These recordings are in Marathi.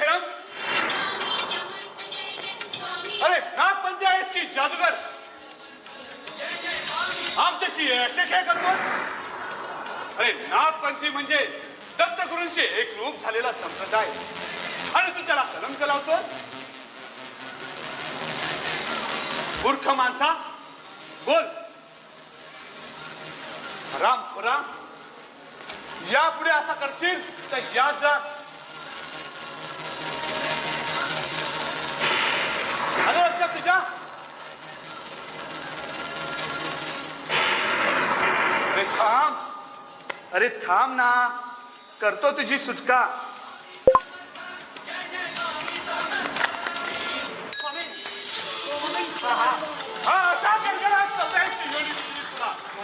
बेशरम अरे नागपंथी आहेस की जादूगर। आमच्याशी असे काय करतो अरे नागपंथी म्हणजे दत्तगुरूंशी एक रूप झालेला संप्रदाय. आणि तू त्याला कलंक लावतो मूर्ख माणसा बोल. राम राम. यापुढे असा करशील तर या जा अरे थांब ना करतो तुझी सुटका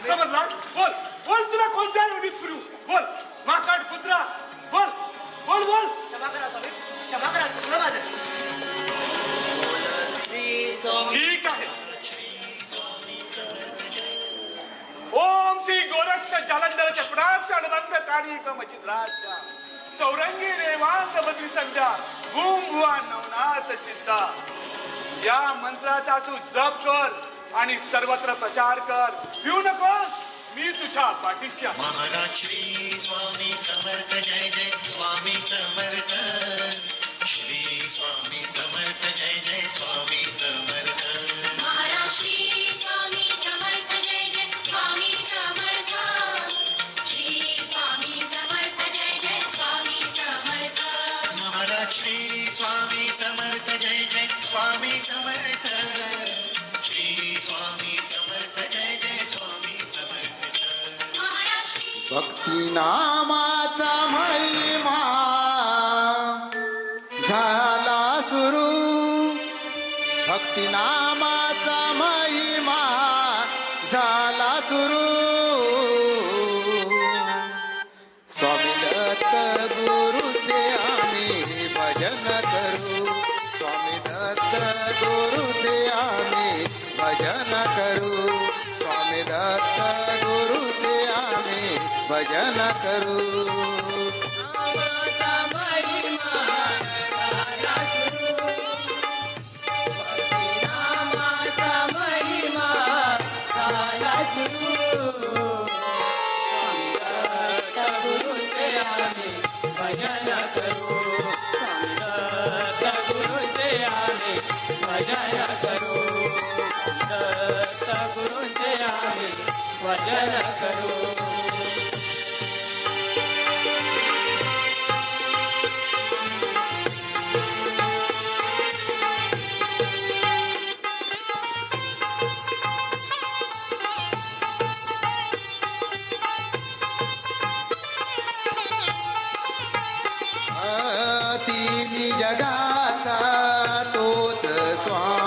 समजला बोल श्री गोरक्ष जालंधर चपडाक्ष अडबंध काणी कमचिद्राच्या चौरंगी रेवांत बद्री संध्या भूम भुवा नवनाथ सिद्धा. या मंत्राचा तू जप कर आणि सर्वत्र प्रचार कर. येऊ नकोस मी तुझ्या पाठीशी आहे. महाराज श्री स्वामी समर्थ जय जय स्वामी समर्थ. श्री स्वामी समर्थ जय जय. स्वामी समर्थ. श्री स्वामी समर्थ जय जय. स्वामी समर्थ. भक्ती नामाचा महिमा झाला सुरू. भक्ती नामाचा महिमा झाला सुरू. भजन करू। स्वामी दत्त गुरुचे आम्ही भजन करू। स्वामी दत्त गुरुचे आम्ही भजन करू। स्वामी दत्त गुरुचे आम्ही भजन करू भजन करू சுவாமி